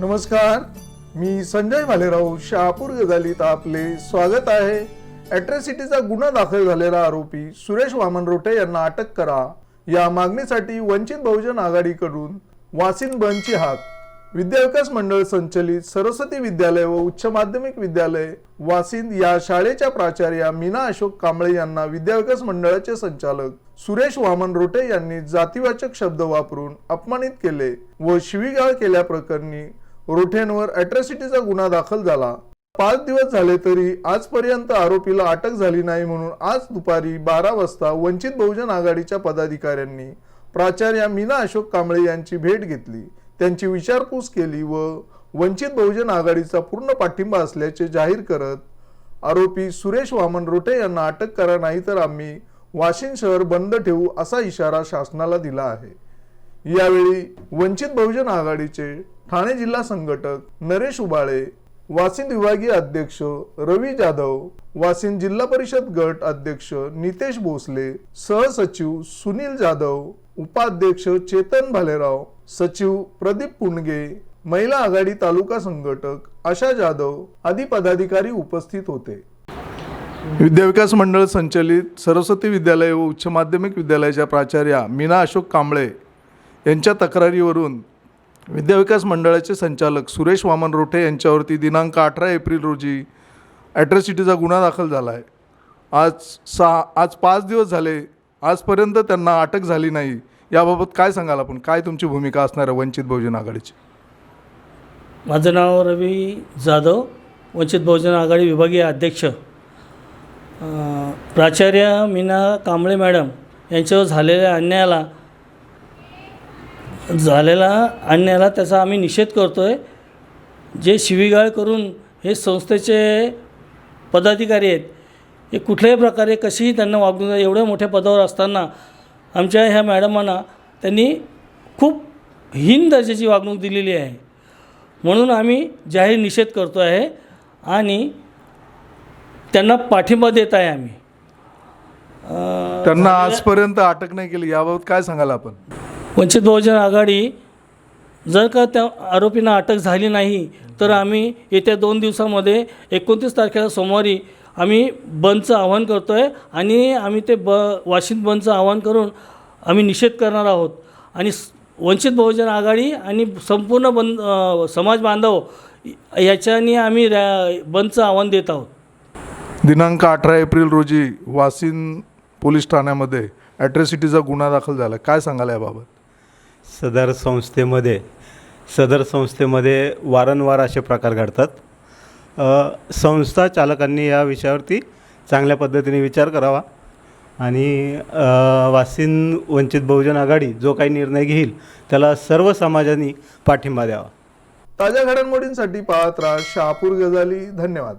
नमस्कार मी संजय भालेराव शहापूर गजालीत आपले स्वागत आहे. अॅट्रॉसिटीचा गुन्हा दाखल झालेला आरोपी सुरेश वामन रोटे यांना अटक करा. या मागणीसाठी वंचित बहुजन आघाडीकडून वासिन बंदची हाक. विद्याविकास मंडळ संचलित सरस्वती विद्यालय व उच्च माध्यमिक विद्यालय वासिंद या शाळेच्या प्राचार्या मीना अशोक कांबळे यांना विद्याविकास मंडळाचे संचालक सुरेश वामन रोटे यांनी जातीवाचक शब्द वापरून अपमानित केले व शिवीगाळ केल्याप्रकरणी रोठेंवर अॅट्रॉसिटीचा गुन्हा दाखल झाला. पाच दिवस झाले तरी आजपर्यंत आरोपीला अटक झाली नाही म्हणून आज दुपारी बारा वाजता वंचित बहुजन आघाडीच्या पदाधिकाऱ्यांनी प्राचार्या मीना अशोक कांबळे यांची भेट घेतली. त्यांची विचारपूस केली व वंचित बहुजन आघाडीचा पूर्ण पाठिंबा असल्याचे जाहीर करत आरोपी सुरेश वामन रोटे यांना अटक करा नाही तर आम्ही वाशिम शहर बंद ठेवू असा इशारा शासनाला दिला आहे. यावेळी वंचित बहुजन आघाडीचे ठाणे जिल्हा संघटक नरेश उबाळे वासिंद विभागीय अध्यक्ष रवी जाधव वासिंद जिल्हा परिषद गट अध्यक्ष नितेश भोसले सहसचिव सुनील जाधव उपाध्यक्ष चेतन भालेराव सचिव प्रदीप पुणगे महिला आघाडी तालुका संघटक आशा जाधव आदी पदाधिकारी उपस्थित होते. विद्याविकास मंडळ संचलित सरस्वती विद्यालय व उच्च माध्यमिक विद्यालयाच्या प्राचार्या मीना अशोक कांबळे यांच्या तक्रारीवरून विद्याविकास मंडळाचे संचालक सुरेश वामन रोठे यांच्यावरती दिनांक अठरा एप्रिल रोजी ॲट्रॉसिटीचा गुन्हा दाखल झाला आहे आज सहा आज पाच दिवस झाले आजपर्यंत त्यांना अटक झाली नाही. याबाबत काय सांगाल आपण? काय तुमची भूमिका असणार आहे वंचित बहुजन आघाडीची? माझं नाव रवी जाधव वंचित बहुजन आघाडी विभागीय अध्यक्ष. प्राचार्य मीना कांबळे मॅडम यांच्यावर झालेल्या अन्यायाला झालेला अन्यायाला त्याचा आम्ही निषेध करतो आहे जे शिवीगाळ करून हे संस्थेचे पदाधिकारी आहेत हे कुठल्याही प्रकारे कशीही त्यांना वागणूक एवढ्या मोठ्या पदावर असताना आमच्या ह्या मॅडमांना त्यांनी खूप हीन दर्जाची वागणूक दिलेली आहे. म्हणून आम्ही जाहीर निषेध करतो आहे आणि त्यांना पाठिंबा देत आहे आम्ही. त्यांना आजपर्यंत अटक नाही केली याबाबत काय सांगाल आपण? वंचित बहुजन आघाडी जर का त्या आरोपींना अटक झाली नाही तर आम्ही येत्या दोन दिवसामध्ये एकोणतीस तारखेला सोमवारी आम्ही बंदचं आवाहन करतो आहे आणि आम्ही ते ब वाशिंद बंदचं आवाहन करून आम्ही निषेध करणार आहोत. आणि वंचित बहुजन आघाडी आणि संपूर्ण बंद समाज बांधव याच्यानी आम्ही रॅ बंदचं आव्हान देत आहोत. दिनांक अठरा एप्रिल रोजी वासिन पोलीस ठाण्यामध्ये ॲट्रॉसिटीचा गुन्हा दाखल झाला. काय सांगाल याबाबत? सदर संस्थेमध्ये सदर संस्थेमध्ये वारंवार असे प्रकार घडतात. संस्था चालकांनी या विषयावरती चांगल्या पद्धतीने विचार करावा आणि वासिन वंचित बहुजन आघाडी जो काही निर्णय घेईल त्याला सर्व समाजाने पाठिंबा द्यावा. ताज्या घडामोडींसाठी पाहत राहा शहापूर गजाली धन्यवाद.